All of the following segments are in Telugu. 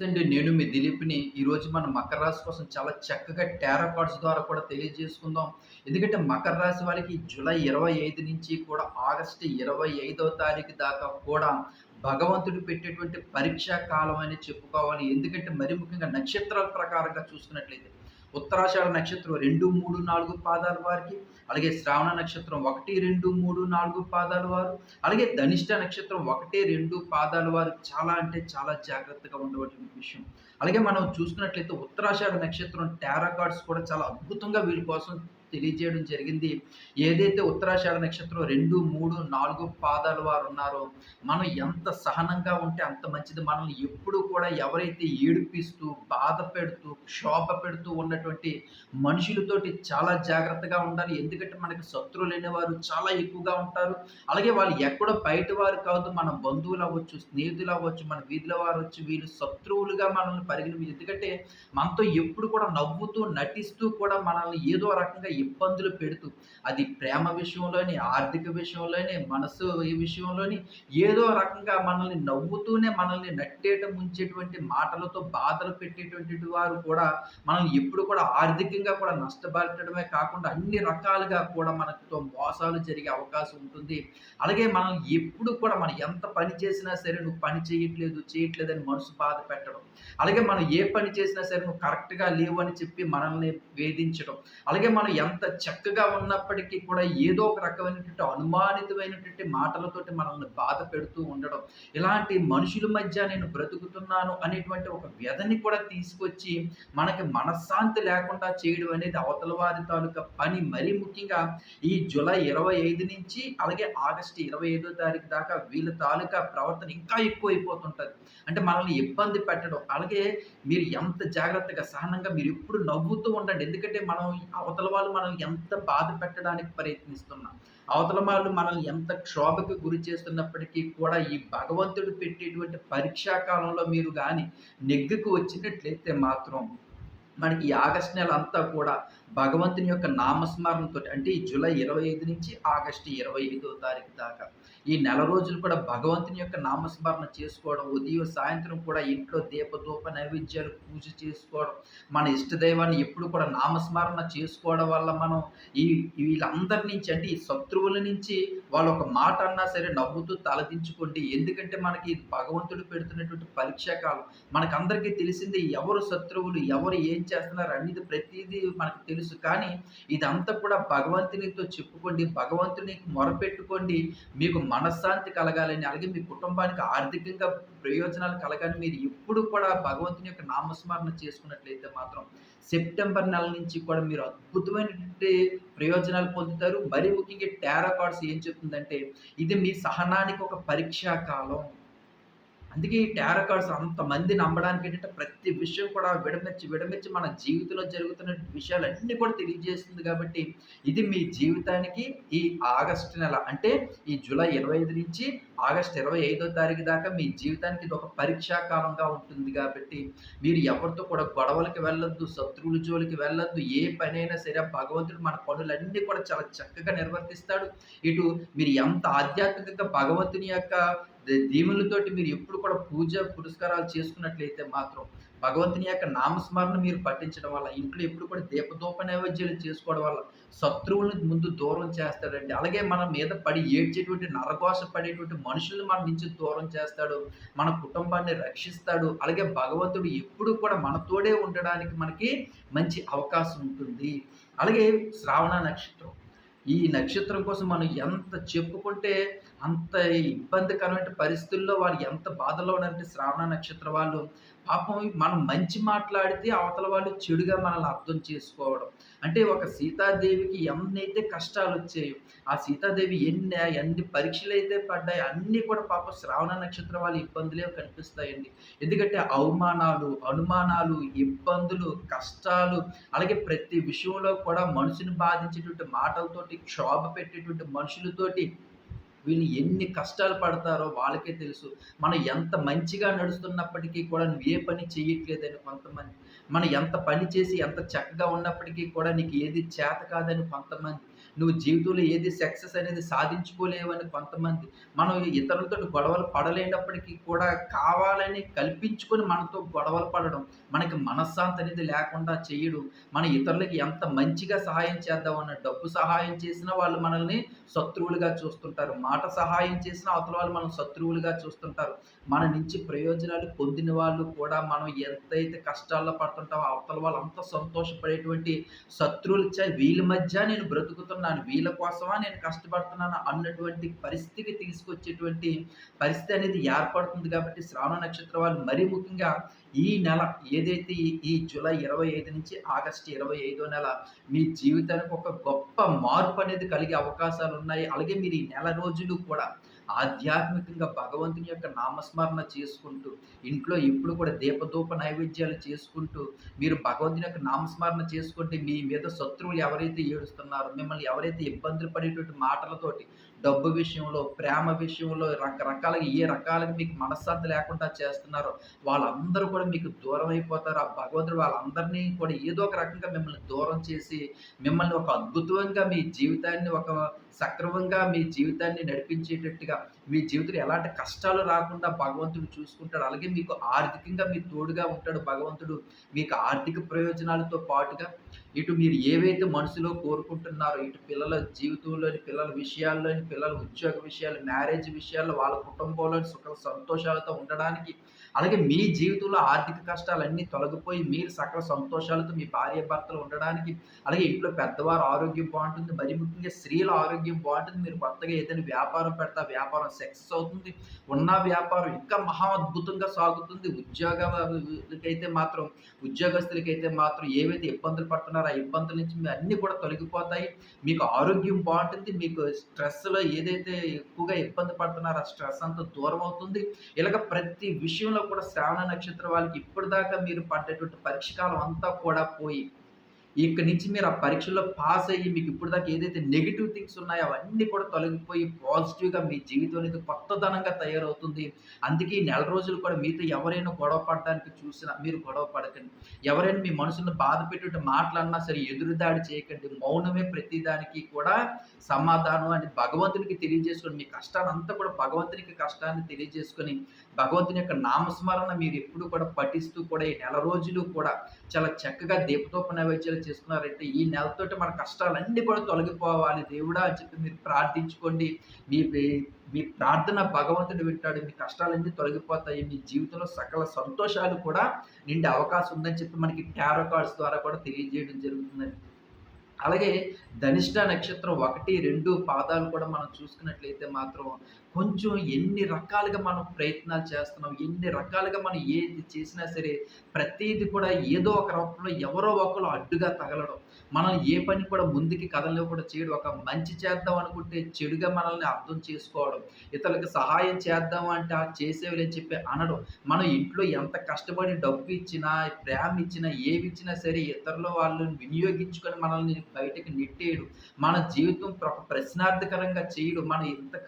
అండి నేను మీ దిలీప్‌ని ఈరోజు మన మకర రాశి కోసం చాలా చక్కగా టారో కార్డ్స్ ద్వారా కూడా తెలియజేసుకుందాం. ఎందుకంటే మకర రాశి వాళ్ళకి జూలై 25 నుంచి కూడా ఆగస్టు 25వ తారీఖు దాకా కూడా భగవంతుడు పెట్టేటువంటి పరీక్షా కాలం అని చెప్పుకోవాలి. ఎందుకంటే మరి ముఖ్యంగా నక్షత్రాల ప్రకారంగా చూసుకున్నట్లయితే ఉత్తరాషాఢ నక్షత్రం 2, 3, 4 పాదాల వారికి, అలాగే శ్రావణ నక్షత్రం 1, 2, 3, 4 పాదాల వారు, అలాగే ధనిష్ట నక్షత్రం 1, 2 పాదాల వారు చాలా అంటే చాలా జాగ్రత్తగా ఉండవలసిన విషయం. అలాగే మనం చూసుకున్నట్లయితే ఉత్తరాషాఢ నక్షత్రం టారో కార్డ్స్ కూడా చాలా అద్భుతంగా వీళ్ళ కోసం తెలియజేయడం జరిగింది. ఏదైతే ఉత్తరాషాఢ నక్షత్రం 2, 3, 4 పాదాల వారు ఉన్నారో, మనం ఎంత సహనంగా ఉంటే అంత మంచిది. మనల్ని ఎప్పుడు కూడా ఎవరైతే ఏడిపిస్తూ, బాధ పెడుతూ, క్షోభ పెడుతూ ఉన్నటువంటి మనుషులతోటి చాలా జాగ్రత్తగా ఉండాలి. ఎందుకంటే మనకి శత్రువులనేవారు చాలా ఎక్కువగా ఉంటారు. అలాగే వాళ్ళు ఎక్కడో బయట వారు కాదు. మన బంధువులు అవ్వచ్చు స్నేహితులు అవ్వచ్చు మన వీధిలో వచ్చి వీళ్ళు శత్రువులుగా మనల్ని పరిగణి ఎందుకంటే మనతో ఎప్పుడు కూడా నవ్వుతూ, నటిస్తూ కూడా మనల్ని ఏదో రకంగా ఇబ్బందులు పెడుతూ, అది ప్రేమ విషయంలోని, ఆర్థిక విషయంలోని, మనసు ఈ విషయంలోని ఏదో రకంగా మనల్ని నవ్వుతూనే మనల్ని నట్టేట ముంచేటువంటి మాటలతో బాధలు పెట్టేటువంటి వారు కూడా మనం ఎప్పుడు కూడా ఆర్థికంగా కూడా నష్టపడటమే కాకుండా అన్ని రకాలుగా కూడా మనతో మోసాలు జరిగే అవకాశం ఉంటుంది. అలాగే మనం ఎప్పుడు కూడా మనం ఎంత పని చేసినా సరే నువ్వు పని చేయట్లేదు, చేయట్లేదని మనసు బాధ పెట్టడం. అలాగే మనం ఏ పని చేసినా సరే నువ్వు కరెక్ట్‌గా లేవు అని చెప్పి మనల్ని వేధించడం. అలాగే మనం ఎంత ఎంత చక్కగా ఉన్నప్పటికీ కూడా ఏదో ఒక రకమైనటువంటి అనుమానితమైనటువంటి మాటలతోటి మనల్ని బాధ పెడుతూ ఉండడం. ఇలాంటి మనుషుల మధ్య నేను బ్రతుకుతున్నాను అనేటువంటి ఒక వ్యధని కూడా తీసుకొచ్చి మనకి మనశ్శాంతి లేకుండా చేయడం అనేది అవతల వారి తాలూకా పని. మరీ ముఖ్యంగా ఈ జూలై 25 నుంచి అలాగే ఆగస్టు 25దో తారీఖు దాకా వీళ్ళ తాలూకా ప్రవర్తన ఇంకా ఎక్కువ అయిపోతుంటుంది అంటే మనల్ని ఇబ్బంది పెట్టడం. అలాగే మీరు ఎంత జాగ్రత్తగా, సహనంగా మీరు ఎప్పుడు నవ్వుతూ ఉండండి. ఎందుకంటే మనం అవతల వాళ్ళు మనల్ని ఎంత బాధ పెట్టడానికి ప్రయత్నిస్తున్నాం అవతల వాళ్ళు మనల్ని ఎంత క్షోభకు గురి చేస్తున్నప్పటికీ కూడా ఈ భగవంతుడు పెట్టేటువంటి పరీక్షా కాలంలో మీరు కానీ నెగ్గుకు వచ్చినట్లయితే మాత్రం మనకి ఈ ఆగస్టు నెల అంతా కూడా భగవంతుని యొక్క నామస్మరణతో అంటే ఈ జూలై 25 నుంచి ఆగస్టు 25వ తారీఖు దాకా ఈ నెల రోజులు కూడా భగవంతుని యొక్క నామస్మరణ చేసుకోవడం, ఉదయం, సాయంత్రం కూడా ఇంట్లో దీపధూప నైవేద్యాలు పూజ చేసుకోవడం, మన ఇష్టదైవాన్ని ఎప్పుడు కూడా నామస్మరణ చేసుకోవడం వల్ల మనం ఈ వీళ్ళందరి నుంచి అంటే ఈ శత్రువుల నుంచి వాళ్ళు ఒక మాట అన్నా సరే నవ్వుతూ తలదించుకోండి. ఎందుకంటే మనకి భగవంతుడు పెడుతున్నటువంటి పరీక్షా కాలం. మనకందరికీ తెలిసింది ఎవరు శత్రువులు, ఎవరు ఏం చేస్తున్నారు అనేది ప్రతిదీ మనకు తెలుసు. కానీ ఇదంతా కూడా భగవంతునితో చెప్పుకోండి. భగవంతునికి మొరపెట్టుకోండి. మీకు మనశ్శాంతి కలగాలని, అలాగే మీ కుటుంబానికి ఆర్థికంగా ప్రయోజనాలు కలగాలని మీరు ఎప్పుడు కూడా భగవంతుని యొక్క నామస్మరణ చేసుకున్నట్లయితే మాత్రం సెప్టెంబర్ నెల నుంచి కూడా మీరు అద్భుతమైనటువంటి ప్రయోజనాలు పొందుతారు. మరీ ముఖ్యంగా టారో కార్డ్స్ ఏం చెప్తుందంటే ఇది మీ సహనానికి ఒక పరీక్షా కాలం. అందుకే ఈ టారో కార్డ్స్ అంతమంది నమ్మడానికి ఏంటంటే ప్రతి విషయం కూడా విడమెచ్చి విడమెచ్చి మన జీవితంలో జరుగుతున్న విషయాలన్నీ కూడా తెలియజేస్తుంది కాబట్టి ఇది మీ జీవితానికి ఈ ఆగస్టు నెల అంటే ఈ జూలై 25 నుంచి ఆగస్ట్ ఇరవై ఐదో తారీఖు దాకా మీ జీవితానికి ఇది ఒక పరీక్షా కాలంగా ఉంటుంది కాబట్టి మీరు ఎవరితో కూడా గొడవలకి వెళ్ళొద్దు, శత్రువుల జోలికి వెళ్ళొద్దు. ఏ పనైనా సరే భగవంతుడు మన పనులన్నీ కూడా చాలా చక్కగా నిర్వర్తిస్తాడు. ఇటు మీరు ఎంత ఆధ్యాత్మికంగా భగవంతుని యొక్క దీవులతోటి మీరు ఎప్పుడు కూడా పూజ పురస్కారాలు చేసుకున్నట్లయితే మాత్రం భగవంతుని యొక్క నామస్మరణ మీరు పఠించడం వల్ల ఇంట్లో ఎప్పుడు కూడా దీపదోప నైవేద్యాలు చేసుకోవడం వల్ల శత్రువులను ముందు దూరం చేస్తాడండి. అలాగే మన మీద పడి ఏడ్చేటువంటి నరఘోష పడేటువంటి మనుషుల్ని మన నుంచి దూరం చేస్తాడు. మన కుటుంబాన్ని రక్షిస్తాడు. అలాగే భగవంతుడు ఎప్పుడు కూడా మనతోడే ఉండడానికి మనకి మంచి అవకాశం ఉంటుంది. అలాగే శ్రావణ నక్షత్రం. ఈ నక్షత్రం కోసం మనం ఎంత చెప్పుకుంటే అంత ఇబ్బందికరమైన పరిస్థితుల్లో వాళ్ళు ఎంత బాధలో ఉన్నారంటే శ్రావణ నక్షత్ర వాళ్ళు పాపం మనం మంచి మాట్లాడితే అవతల వాళ్ళు చెడుగా మనల్ని అర్థం చేసుకోవడం. అంటే ఒక సీతాదేవికి ఎన్నైతే కష్టాలు వచ్చాయో ఆ సీతాదేవి ఎన్ని ఎన్ని పరీక్షలు అయితే పడ్డాయి అన్నీ కూడా పాపం శ్రావణ నక్షత్ర వాళ్ళ ఇబ్బందులే కనిపిస్తాయండి. ఎందుకంటే అవమానాలు, అనుమానాలు, ఇబ్బందులు, కష్టాలు అలాగే ప్రతి విషయంలో కూడా మనుషుని బాధించేటువంటి మాటలతోటి, క్షోభ పెట్టేటువంటి మనుషులతోటి వీళ్ళు ఎన్ని కష్టాలు పడతారో వాళ్ళకే తెలుసు. మనం ఎంత మంచిగా నడుస్తున్నప్పటికీ కూడా నువ్వు ఏ పని చేయట్లేదని కొంతమంది. మనం ఎంత పని చేసి ఎంత చక్కగా ఉన్నప్పటికీ కూడా నీకు ఏది చేత కాదని కొంతమంది. నువ్వు జీవితంలో ఏది సక్సెస్ అనేది సాధించుకోలేవని కొంతమంది మనం ఇతరులతో గొడవలు పడలేనప్పటికీ కూడా కావాలని కల్పించుకొని మనతో గొడవలు పడడం మనకి మనశ్శాంతి అనేది లేకుండా చేయడం మన ఇతరులకి ఎంత మంచిగా సహాయం చేద్దామన్న డబ్బు సహాయం చేసినా వాళ్ళు మనల్ని శత్రువులుగా చూస్తుంటారు. మాట సహాయం చేసినా అవతల వాళ్ళు మనం శత్రువులుగా చూస్తుంటారు. మన నుంచి ప్రయోజనాలు పొందిన వాళ్ళు కూడా మనం ఎంతైతే కష్టాల్లో పడుతుంటామో అవతల వాళ్ళు అంత సంతోషపడేటువంటి శత్రువుల వీళ్ళ మధ్య నేను కష్టపడుతున్నాను వీళ్ళ కోసమా నేను కష్టపడుతున్నాను అన్నటువంటి పరిస్థితికి తీసుకొచ్చేటువంటి పరిస్థితి అనేది ఏర్పడుతుంది కాబట్టి శ్రావణ నక్షత్రం వాళ్ళు మరీ ముఖ్యంగా ఈ నెల ఏదైతే ఈ జూలై ఇరవై ఐదు నుంచి ఆగస్టు ఇరవై ఐదో నెల మీ జీవితానికి ఒక గొప్ప మార్పు అనేది కలిగే అవకాశాలు ఉన్నాయి. అలాగే మీరు ఈ నెల రోజులు కూడా ఆధ్యాత్మికంగా భగవంతుని యొక్క నామస్మరణ చేసుకుంటూ ఇంట్లో ఇప్పుడు కూడా దీపధూప నైవేద్యాలు చేసుకుంటూ మీరు భగవంతుని యొక్క నామస్మరణ చేసుకుంటే మీ మీద శత్రువులు ఎవరైతే ఏడుస్తున్నారో మిమ్మల్ని ఎవరైతే ఇబ్బందులు పడేటువంటి మాటలతోటి డబ్బు విషయంలో ప్రేమ విషయంలో రకరకాలుగా ఏ రకాలుగా మీకు మనశ్శాంతి లేకుండా చేస్తున్నారో వాళ్ళందరూ కూడా మీకు దూరం అయిపోతారు. ఆ భగవంతుడు వాళ్ళందరినీ కూడా ఏదో ఒక రకంగా మిమ్మల్ని దూరం చేసి మిమ్మల్ని ఒక అద్భుతంగా మీ జీవితాన్ని ఒక సక్రమంగా మీ జీవితాన్ని నడిపించేటట్టుగా మీ జీవితంలో ఎలాంటి కష్టాలు రాకుండా భగవంతుడు చూసుకుంటాడు అలాగే మీకు ఆర్థికంగా మీ తోడుగా ఉంటాడు భగవంతుడు మీకు ఆర్థిక ప్రయోజనాలతో పాటుగా ఇటు మీరు ఏవైతే మనసులో కోరుకుంటున్నారో ఇటు పిల్లల జీవితంలోని పిల్లల విషయాల్లోని పిల్లల ఉద్యోగ విషయాలు మ్యారేజ్ విషయాల్లో వాళ్ళ కుటుంబంలోని సుఖ సంతోషాలతో ఉండడానికి అలాగే మీ జీవితంలో ఆర్థిక కష్టాలన్నీ తొలగిపోయి మీరు సకల సంతోషాలతో మీ భార్య భర్తలు ఉండడానికి అలాగే ఇంట్లో పెద్దవారు ఆరోగ్యం బాగుంటుంది మరి ముఖ్యంగా స్త్రీల ఆరోగ్యం బాగుంటుంది మీరు కొత్తగా ఏదైనా వ్యాపారం పెడతా వ్యాపారం సక్సెస్ అవుతుంది ఉన్న వ్యాపారం ఇంకా మహా అద్భుతంగా సాగుతుంది ఉద్యోగకైతే మాత్రం ఉద్యోగస్తులకైతే మాత్రం ఏవైతే ఇబ్బందులు పడుతున్నారో ఆ ఇబ్బందుల నుంచి మీ అన్నీ కూడా తొలగిపోతాయి. మీకు ఆరోగ్యం బాగుంటుంది మీకు స్ట్రెస్లో ఏదైతే ఎక్కువగా ఇబ్బంది పడుతున్నారో ఆ స్ట్రెస్ అంతా దూరం అవుతుంది. ఇలాగ ప్రతి విషయంలో కూడా శ్రావణ నక్షత్రం వాళ్ళకి ఇప్పటిదాకా మీరు పడ్డటువంటి పరీక్ష కాలం అంతా కూడా పోయి ఇక్కడి నుంచి మీరు ఆ పరీక్షల్లో పాస్ అయ్యి మీకు ఇప్పుడు దాకా ఏదైతే నెగిటివ్ థింగ్స్ ఉన్నాయో అవన్నీ కూడా తొలగిపోయి పాజిటివ్గా మీ జీవితం అనేది కొత్తదనంగా తయారవుతుంది. అందుకే ఈ నెల రోజులు కూడా మీతో ఎవరైనా గొడవ పడడానికి చూసినా మీరు గొడవ పడకండి. ఎవరైనా మీ మనసును బాధ పెట్టే మాటలన్నా సరే ఎదురుదాడి చేయకండి. మౌనమే ప్రతిదానికి కూడా సమాధానం అని భగవంతునికి తెలియజేసుకొని మీ కష్టాన్ని అంతా కూడా భగవంతునికి కష్టాన్ని తెలియజేసుకొని భగవంతుని యొక్క నామస్మరణ మీరు ఎప్పుడు కూడా పఠిస్తూ కూడా ఈ నెల రోజులు కూడా చాలా చక్కగా దీపతోప నైవేద్యాలు చేసుకున్నారంటే ఈ నెలతోటి మన కష్టాలన్నీ కూడా తొలగిపోవాలి. దేవుడా అని చెప్పి మీరు ప్రార్థించుకోండి. మీ మీ ప్రార్థన భగవంతుడు వింటాడు. మీ కష్టాలన్నీ తొలగిపోతాయి. మీ జీవితంలో సకల సంతోషాలు కూడా నిండే అవకాశం ఉందని చెప్పి మనకి టారో కార్డ్స్ ద్వారా కూడా తెలియజేయడం జరుగుతుందండి. అలాగే ధనిష్ట నక్షత్రం ఒకటి రెండు పాదాలు కూడా మనం చూసుకున్నట్లయితే మాత్రం కొంచెం ఎన్ని రకాలుగా మనం ప్రయత్నాలు చేస్తున్నాం ఎన్ని రకాలుగా మనం ఏది చేసినా సరే ప్రతిది కూడా ఏదో ఒక రూపంలో ఎవరో ఒకరు అడ్డుగా తగలడం. మనం ఏ పని కూడా ముందుకి కథలో కూడా చేయడం. ఒక మంచి చేద్దాం అనుకుంటే చెడుగా మనల్ని అర్థం చేసుకోవడం. ఇతరులకు సహాయం చేద్దాం అంటే ఆ అని చెప్పి అనడం. మనం ఇంట్లో ఎంత కష్టపడి డబ్బు ఇచ్చినా ప్రేమ ఇచ్చినా ఏవి ఇచ్చినా సరే ఇతరుల వాళ్ళని వినియోగించుకొని మనల్ని బయటకు నెట్టేయడు. మన జీవితం ఒక ప్రశ్నార్థకరంగా చేయడు. మనం చేసింది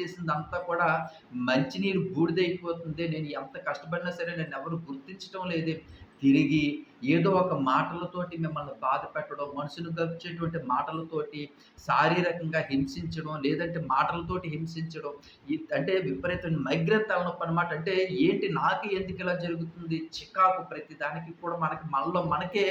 చేసిందంతా కూడా మంచినీరు బూడిదైపోతుంది. నేను ఎంత కష్టపడినా సరే నేను ఎవరు గుర్తించడం లేదే. తిరిగి ఏదో ఒక మాటలతోటి మిమ్మల్ని బాధ పెట్టడం మనసును గడిచేటువంటి మాటలతోటి శారీరకంగా హింసించడం లేదంటే మాటలతోటి హింసించడం అంటే విపరీతమైన మైగ్రేన్ తలనొప్పి అనమాట అంటే ఏంటి నాకు ఎందుకు ఇలా జరుగుతుంది? చికాకు ప్రతి దానికి కూడా మనకి మనలో మనకే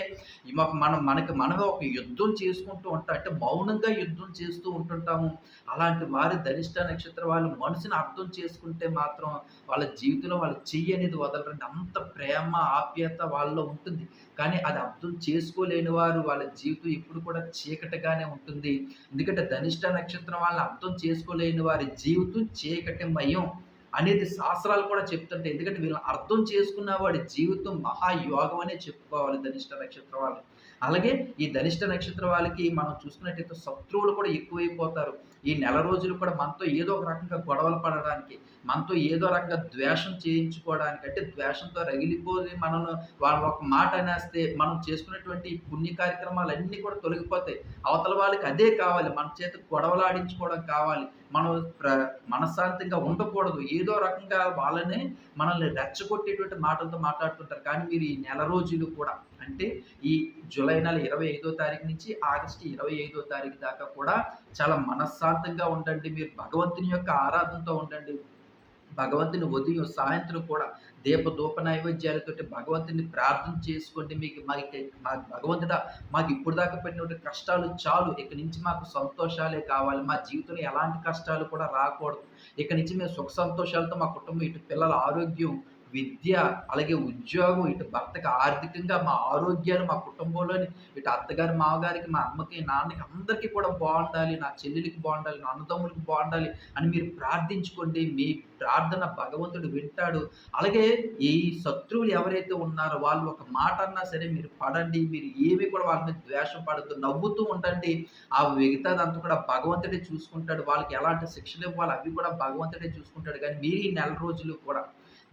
మనం మనకి మనమే ఒక యుద్ధం చేసుకుంటూ ఉంటాం. అంటే మౌనంగా యుద్ధం చేస్తూ ఉంటుంటాము. అలాంటి వారి ధనిష్ట నక్షత్ర వాళ్ళు మనసుని అర్థం చేసుకుంటే మాత్రం వాళ్ళ జీవితంలో వాళ్ళ చెయ్యి అనేది వదలరండి. అంత ప్రేమ ఆప్యత వాళ్ళలో ఉంటుంది. కానీ అది అర్థం చేసుకోలేని వారు వాళ్ళ జీవితం ఎప్పుడు కూడా చీకటిగానే ఉంటుంది. ఎందుకంటే ధనిష్ట నక్షత్రం వాళ్ళని అర్థం చేసుకోలేని వారి జీవితం చీకటిమయం అనేది శాస్త్రాలు కూడా చెప్తుంటే ఎందుకంటే వీళ్ళని అర్థం చేసుకున్న వాడి జీవితం మహాయోగం అనే చెప్పుకోవాలి ధనిష్ట నక్షత్రం వాళ్ళు అలాగే ఈ ధనిష్ట నక్షత్రం వాళ్ళకి మనం చూసుకున్నట్టయితే శత్రువులు కూడా ఎక్కువైపోతారు. ఈ నెల రోజులు కూడా మనతో ఏదో ఒక రకంగా గొడవలు పడడానికి మనతో ఏదో రకంగా ద్వేషం చేయించుకోవడానికి అంటే ద్వేషంతో రగిలిపోయి మనం వాళ్ళ ఒక మాట అనేస్తే మనం చేసుకున్నటువంటి పుణ్య కార్యక్రమాలు అన్నీ కూడా తొలగిపోతాయి అవతల వాళ్ళకి అదే కావాలి మన చేత గొడవలాడించుకోవడం కావాలి మనం ప్ర మనశ్శాంతంగా ఉండకూడదు. ఏదో రకంగా వాళ్ళని మనల్ని రెచ్చగొట్టేటువంటి మాటలతో మాట్లాడుతుంటారు. కానీ మీరు ఈ నెల రోజులు కూడా అంటే ఈ జూలై నెల 25 తారీఖు నుంచి ఆగస్టు 25 తారీఖు దాకా కూడా చాలా మనశ్శాంతంగా ఉండండి. మీరు భగవంతుని యొక్క ఆరాధనతో ఉండండి. భగవంతుని ఉదయం, సాయంత్రం కూడా దీప ధూప నైవేద్యాలతోటి భగవంతుని ప్రార్థన చేసుకోండి. మీకు మాకు మాకు భగవంతుడా మాకు ఇప్పుడు దాకా పెట్టినటువంటి కష్టాలు చాలు. ఇక నుంచి మాకు సంతోషాలే కావాలి. మా జీవితంలో ఎలాంటి కష్టాలు కూడా రాకూడదు. ఇక నుంచి మేము సుఖ సంతోషాలతో మా కుటుంబం ఇటు పిల్లల ఆరోగ్యం, విద్య, అలాగే ఉద్యోగం, ఇటు భర్తకి ఆర్థికంగా మా ఆరోగ్యాలు, మా కుటుంబంలోని ఇటు అత్తగారి మామగారికి, మా అమ్మకి, నాన్నకి అందరికీ కూడా బాగుండాలి నా చెల్లెలికి బాగుండాలి నా అన్నదమ్ములకి బాగుండాలి అని మీరు ప్రార్థించుకోండి. మీ ప్రార్థన భగవంతుడు వింటాడు. అలాగే ఈ శత్రువులు ఎవరైతే ఉన్నారో వాళ్ళు ఒక మాట అన్నా సరే మీరు పడండి. మీరు ఏమి కూడా వాళ్ళ మీద ద్వేషం పడద్దు నవ్వుతూ ఉండండి. ఆ మిగతాదంతా కూడా భగవంతుడే చూసుకుంటాడు. వాళ్ళకి ఎలాంటి శిక్షలు ఇవ్వాలో అవి కూడా భగవంతుడే చూసుకుంటాడు. కానీ మీరు ఈ నెల రోజులు కూడా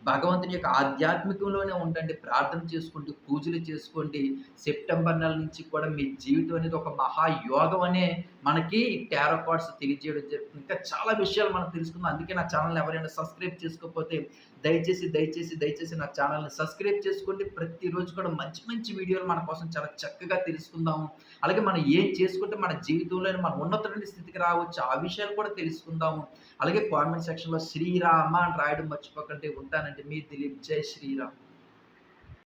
భగవంతుని యొక్క ఆధ్యాత్మికంలోనే ఉండండి. ప్రార్థన చేసుకోండి. పూజలు చేసుకోండి. సెప్టెంబర్ నెల నుంచి కూడా మీ జీవితం అనేది ఒక మహాయోగం అనే మనకి టారో కార్డ్స్ తెలియజేయడం జరుగుతుంది. ఇంకా చాలా విషయాలు మనం తెలుసుకుందాం. అందుకే నా ఛానల్ ఎవరైనా సబ్స్క్రైబ్ చేసుకోకపోతే దయచేసి, దయచేసి, దయచేసి నా ఛానల్ని సబ్స్క్రైబ్ చేసుకోండి. ప్రతిరోజు కూడా మంచి మంచి వీడియోలు మన కోసం చాలా చక్కగా తెలుసుకుందాము. అలాగే మనం ఏం చేసుకుంటే మన జీవితంలో మనం ఉన్నతమైన స్థితికి రావచ్చు. ఆ విషయాలు కూడా తెలుసుకుందాము. అలాగే కామెంట్ సెక్షన్‌లో శ్రీరామ అని రాయడం మర్చిపోకండి. ఉంటానండి. మీ దిలీప్. జై శ్రీరామ్.